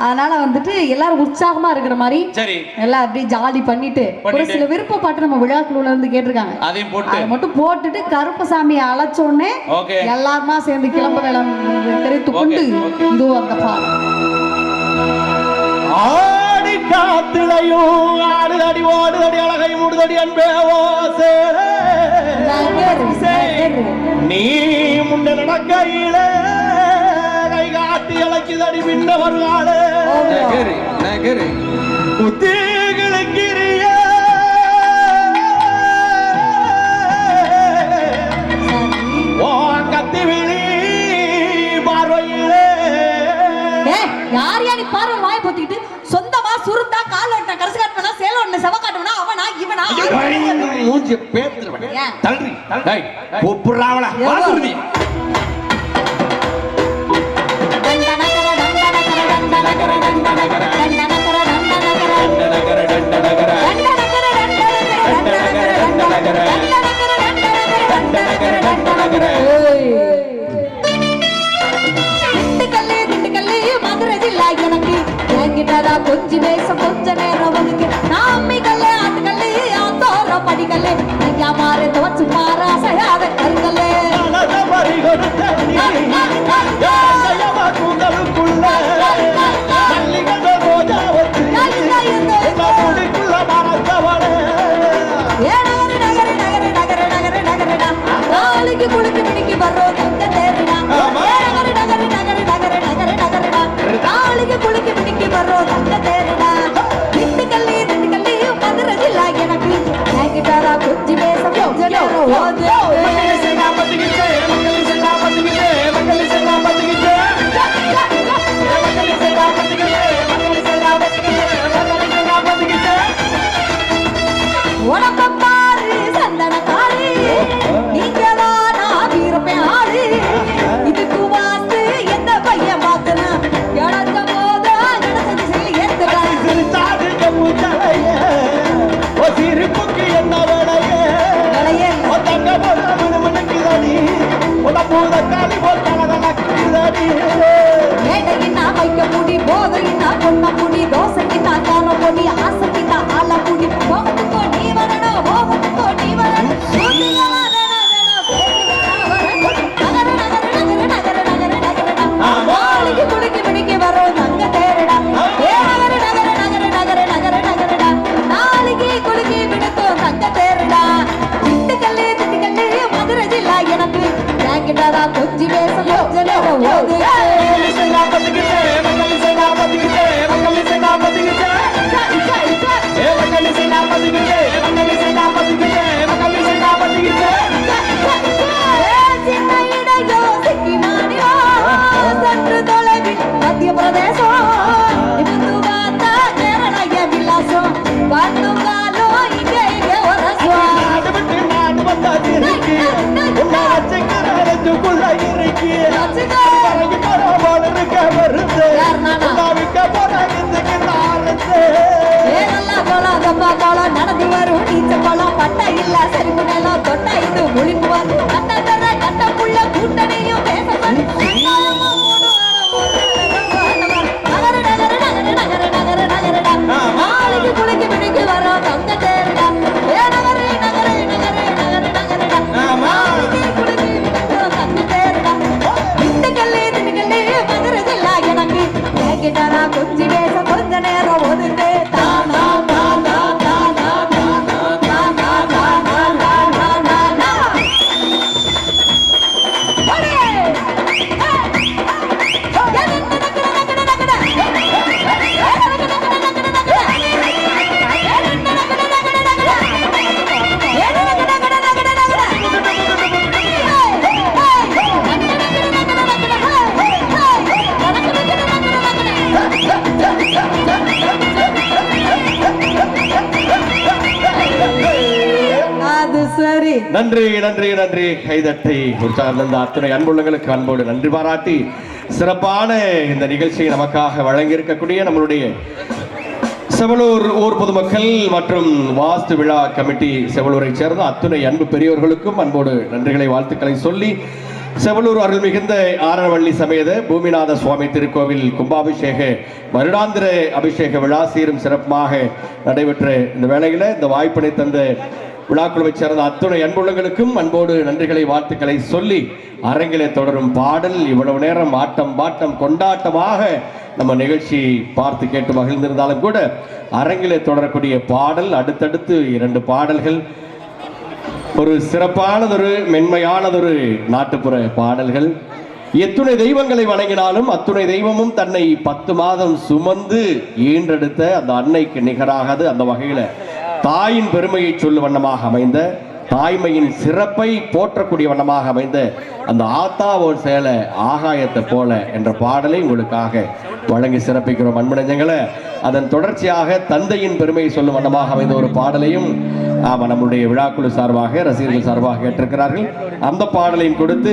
அதனால வந்துட்டு எல்லாரும் உற்சாகமா இருக்கிற மாதிரி சரி. எல்லாம் அப்படியே ஜாலி பண்ணிட்டு ஒரு சில விருப்ப பாட்டு நம்ம விழாக்குழுல இருந்து கேட்டிருக்காங்க. அதையும் போட்டு. அதை மட்டும் போட்டுட்டு கருப்பு சாமியை அழைச்சோடனே எல்லாருமா சேர்ந்து கிளம்ப தெரிவித்து கொண்டு இது அந்த ஆடி காத்துலையும் ஆடுதடி ஓடுதடி அழகை மூடுதடி அன்பே ஓசே நீ முன்ன நடக்கையிலே இழக்குதடி விண்ணவர் நாளே. நகரி நகரி. உத்திகளுக்கிறிய கத்தி விழி பார்வையிலே யார் யாரு பார்வை வாய் போத்திக்கிட்டு சொந்தமா சுருந்தா கால் ஓட்டின கரசு காட்டுவனா சேல ஓட்டின செவ காட்டுவனா அவனா இவனா மூஞ்சி பேத்துருவேன் தள்ளி. தள்ளி பொப்புறாவளா வாசுருதி Thank you. ஒன்ன குடி தோசை நன்றி நன்றி நன்றி நன்றி. கைதட்டை உற்சார்ந்த அத்தனை அன்புள்ளங்களுக்கு அன்போடு நன்றி பாராட்டி சிறப்பான இந்த நிகழ்ச்சியை நமக்காக வழங்கியிருக்கக்கூடிய நம்மளுடைய செவலூர் ஊர் பொதுமக்கள் மற்றும் வாஸ்து விழா கமிட்டி செவலூரை சேர்ந்த அத்துணை அன்பு பெரியவர்களுக்கும் அன்போடு நன்றிகளை வாழ்த்துக்களை சொல்லி செவலூர் அருள் மிகுந்த ஆரவள்ளி சமேத பூமிநாத சுவாமி திருக்கோவில் கும்பாபிஷேக வருடாந்திர அபிஷேக விழா சீரும் சிறப்புமாக நடைபெற்ற இந்த வேளையில் இந்த வாய்ப்பினை தந்த விழாக்குழுவை சேர்ந்த அத்துணை அன்புள்ளங்களுக்கும் அன்போடு நன்றிகளை வாழ்த்துக்களை சொல்லி அரங்கிலே தொடரும் பாடல். இவ்வளவு நேரம் ஆட்டம் பாட்டம் கொண்டாட்டமாக நம்ம நிகழ்ச்சி பார்த்து கேட்டு மகிழ்ந்திருந்தாலும் கூட அரங்கிலே தொடரக்கூடிய பாடல் அடுத்தடுத்து இரண்டு பாடல்கள். ஒரு சிறப்பானதொரு மென்மையானதொரு நாட்டுப்புற பாடல்கள். எத்துணை தெய்வங்களை வணங்கினாலும் அத்துணை தெய்வமும் தன்னை பத்து மாதம் சுமந்து ஈன்றெடுத்த அந்த அன்னைக்கு நிகராகாது. அந்த வகையில் தாயின் பெருமையை சொல்லும் வண்ணமாக அமைந்த தாய்மையின் சிறப்பை போற்றக்கூடிய வண்ணமாக அமைந்த அந்த ஆத்தா ஒரு சேலை ஆகாயத்தை போல என்ற பாடலை உங்களுக்காக வழங்கி சிறப்பிக்கிறோம் அன்புடைஞ்சங்களை அதன் தொடர்ச்சியாக தந்தையின் பெருமையை சொல்லும் வண்ணமாக அமைந்த ஒரு பாடலையும் நம்முடைய விழாக்குழு சார்பாக ரசிகர்கள் சார்பாக கேட்டிருக்கிறார்கள். அந்த பாடலையும் கொடுத்து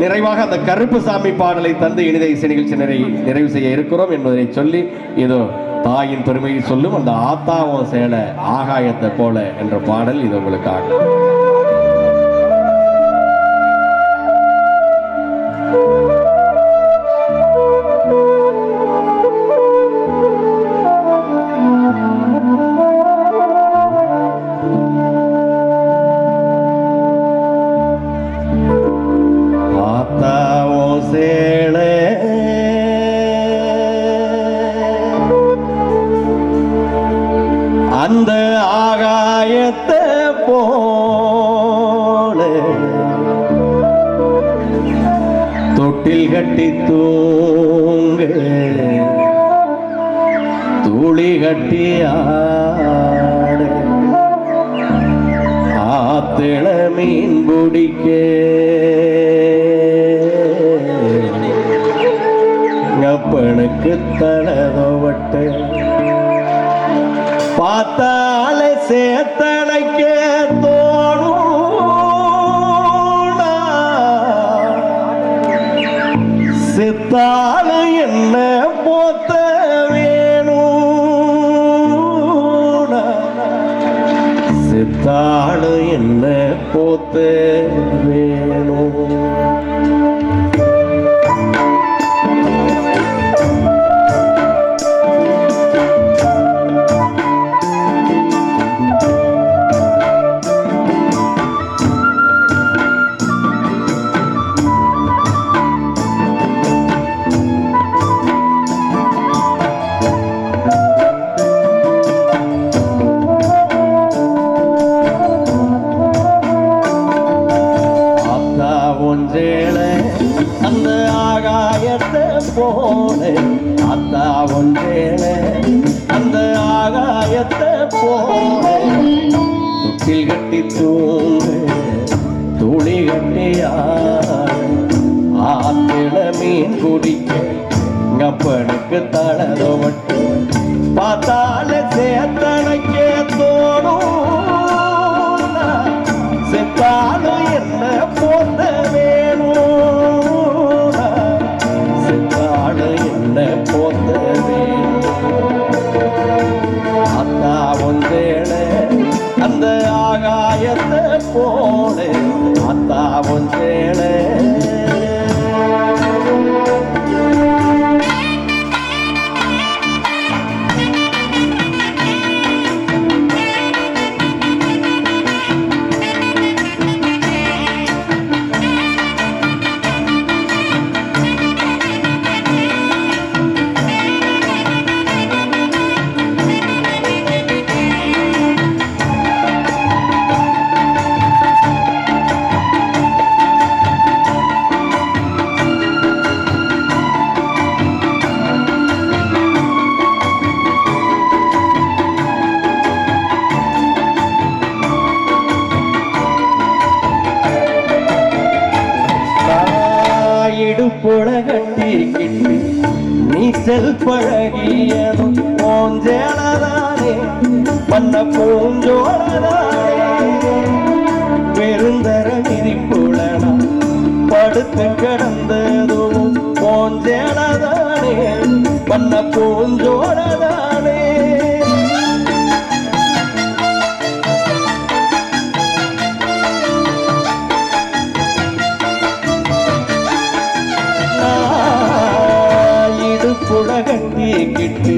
நிறைவாக அந்த கருப்பு சாமி பாடலை தந்து இனித இசை நிகழ்ச்சி நிறை நிறைவு செய்ய இருக்கிறோம் என்பதை சொல்லி இதோ தாயின் பெருமையை சொல்லும் அந்த ஆத்தாவும் சேல ஆகாயத்தை போல என்ற பாடல் இது உங்களுக்காக. கட்டி தூங்க. துளி கட்டி ஆட. ஆத்திள மீன் பிடிக்க அப்பனுக்கு தலதோவட்டு பார்த்தாலே சேர்த்த துளி கட்டியா மீன் குடிக்க அப்பனுக்கு தளதோ மட்டும் பார்த்தால சேர்த்த அத்தா அடுத்து கிடந்ததும் போஞ்சேனதானே பண்ண போஞ்சோனதானே கிட்டு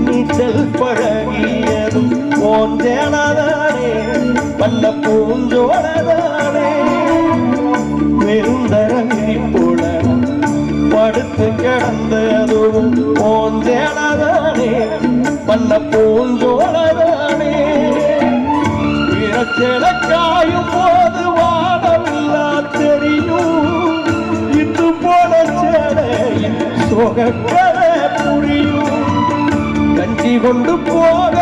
நீச்சல் பழகியதும் போன்றேனதானே பண்ண பூஞ்சோட படுத்து போஞ்சேனதானே போன்றேனதானே பூஞ்சோழதானே பூஞ்சோடதானே காயும் போது வாடமில்லா தெரியும். இது போல சேலையின் சோகக்கரை புரியும். கஞ்சி கொண்டு போக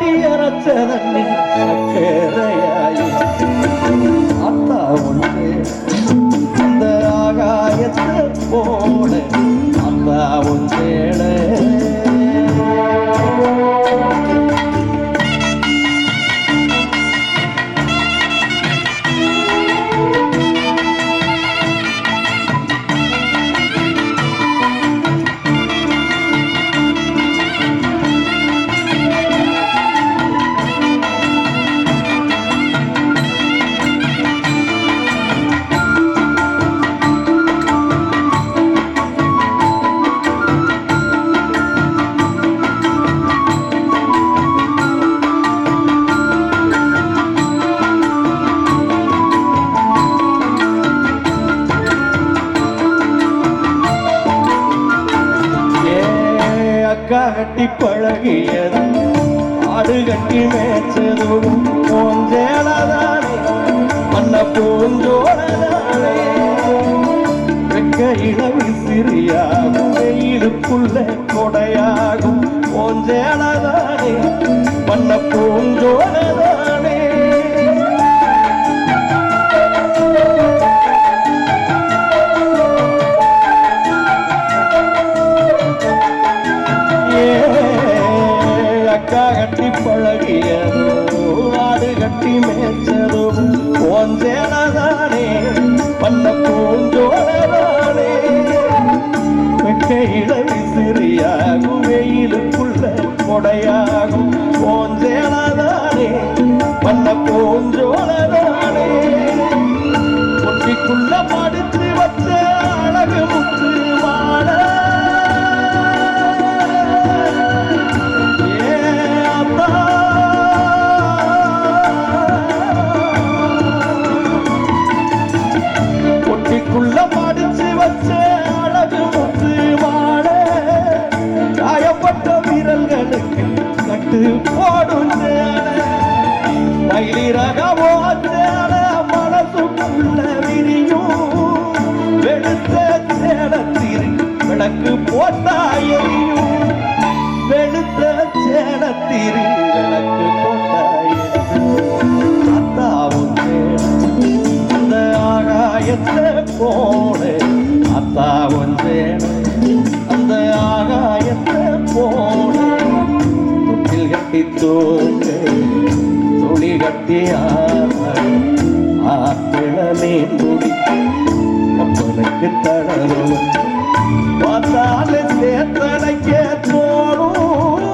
കെട്ടിയറച്ചതന്നെ കേരയായി கட்டி மேய்ச்சதும் அண்ண மன்ன பூஞ்சோடதானே வெக்கையில விசிறியாகும் வெயிலுக்குள்ள கொடையாகும் போஞ்சேனதானே மன்ன பூஞ்சோடதானே கட்டி ஆடு கட்டி மேய்ச்சதோ போஞ்சேனதானே பண்ண பூஞ்சோடதானே வெக்கையில விசிறியாகும் வெயிலுக்குள்ள கொடையாகும் போஞ்சேனதானே பண்ண பூஞ்சோடதானே ஒட்டிக்குள்ள படுத்து வச்ச ஆகாயத்தை போல அத்தாவும் அந்த ஆகாயத்தை போல தொட்டில் கட்டி தூங்க துளி கட்டி ஆப்பிளமே முடி அப்பனுக்கு தளருவன் பார்த்தாலே சேத்தனைக்க தோணும்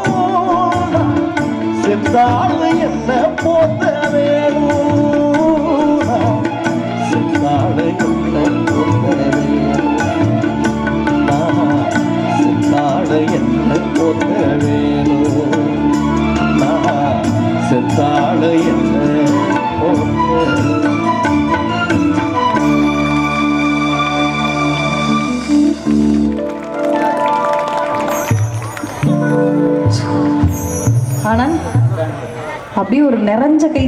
செத்தாள் என்ன போத்த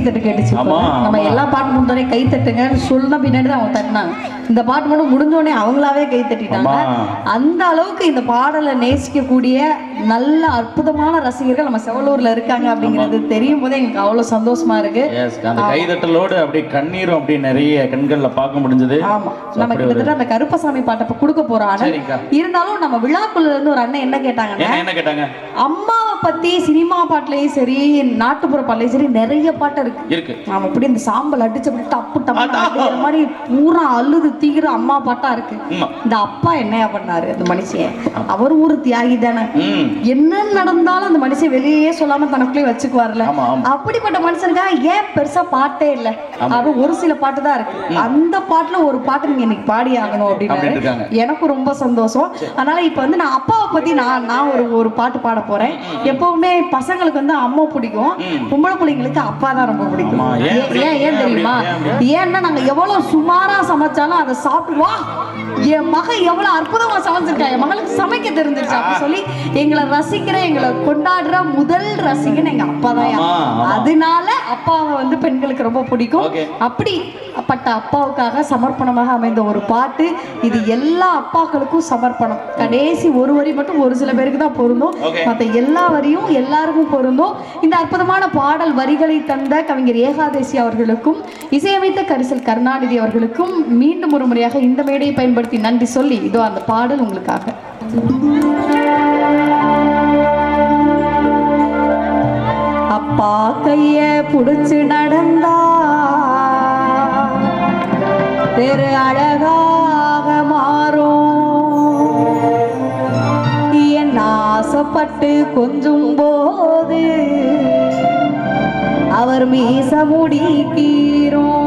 கைத்தட்டு கேட்டுச்சு நம்ம. எல்லா பாட்டு முடிஞ்சோடனே கைத்தட்டுங்கன்னு சொன்ன பின்னாடி தான் அவங்க தட்டினாங்க இந்த பாட்டு மட்டும் முடிஞ்சோடனே அவங்களாவே கை தட்டிட்டாங்க. அந்த அளவுக்கு இந்த பாடலை நேசிக்கக்கூடிய நல்ல அற்புதமான ரசிகர்கள் நம்ம செவலூர்ல இருக்காங்க அப்படிங்கிறது தெரியும் போதே எங்களுக்கு அவ்வளவு சந்தோஷமா இருக்கு. அந்த கைதட்டலோடு அப்படியே கண்ணீரும் அப்படியே நிறைய கண்கள்ல பார்க்க முடிஞ்சது. ஆமா. நம்ம கிட்டத்தட்ட அந்த கருப்பசாமி பாட்டை இப்ப கொடுக்க சரிங்கக்கா. இருந்தாலும் நம்ம விழாக்குள்ள இருந்து ஒரு அண்ணன் என்ன கேட்டாங்கன்னா என்ன கேட்டாங்க? அம்மாவை பத்தி சினிமா பாட்டுலயும் சரி நாட்டுப்புற பாட்டுலயும் சரி நிறைய பாட்டு இருக்கு. இருக்கு. நாம இப்படி இந்த சாம்பல் அடிச்சு அப்படி டப்பு டப்பு மாதிரி பூரா அழுது தீகிற அம்மா பாட்டா இருக்கு. இந்த அப்பா என்னையா பண்ணாரு அந்த மனுஷன் அவர் ஒரு தியாகி தானே. என்ன நடந்தாலும் அந்த மனுஷன் வெளியே சொல்லாம தனக்குள்ளே வச்சுக்குவார்ல. அப்படிப்பட்ட மனுஷனுக்காக ஏன் பெருசா பாட்டே இல்ல? அவர் ஒரு சில பாட்டு தான் இருக்கு. அந்த பாட்டுல ஒரு பாட்டு நீங்க இன்னைக்கு பாடி ஆகணும் அப்படின்னு. எனக்கு ரொம்ப சந்தோஷம். அதனால இப்ப வந்து நான் அப்பாவை பத்தி நான் நான் ஒரு ஒரு பாட்டு பாட போறேன். எப்பவுமே பசங்களுக்கு வந்து அம்மா பிடிக்கும். பொம்பளை பிள்ளைங்களுக்கு அப்பா தான் ரொம்ப பிடிக்கும். ஏன் ஏன் தெரியுமா? ஏன்னா நாங்க எவ்வளவு சுமாரா சமைச்சாலும் அதை சாப்பிட்டு வா என் மகன் எவ்வளவு அற்புதமா சமைச்சிருக்கா? என் மகளுக்கு சமைக்க தெரிஞ்சிருச்சு. அப்படி சொல்லி எங்களை ரசிக்கிற எங்களை கொண்டாடுற முதல் ரசிகன் எங்க அப்பா தான் ஆமா, ஆமா. அதனால அப்பாவை வந்து பெண்களுக்கு ரொம்ப பிடிக்கும். Okay. அப்படிப்பட்ட அப்பாவுக்காக சமர்ப்பணமாக அமைந்த ஒரு பாட்டு. இது எல்லா அப்பாக்களுக்கும் சமர்ப்பணம். கடைசி ஒரு வரி மட்டும் ஒரு சில பேருக்கு தான் பொருந்தும். மற்ற எல்லா வரியும் எல்லாருக்கும் பொருந்தும். இந்த அற்புதமான பாடல் வரிகளை தந்த கவிஞர் ஏகாதேசி அவர்களுக்கும் இசையமைத்த கரிசல் கருணாநிதி அவர்களுக்கும் மீண்டும் ஒரு முறையாக இந்த மேடையை பயன்படுத்தி நன்றி சொல்லி இதோ அந்த பாடல் உங்களுக்காக. அப்பா கைய புடிச்சு நடந்தா தெரு அழகாக மாறும். என் ஆசைப்பட்டு கொஞ்சும் போது அவர் மீச முடி கீரும்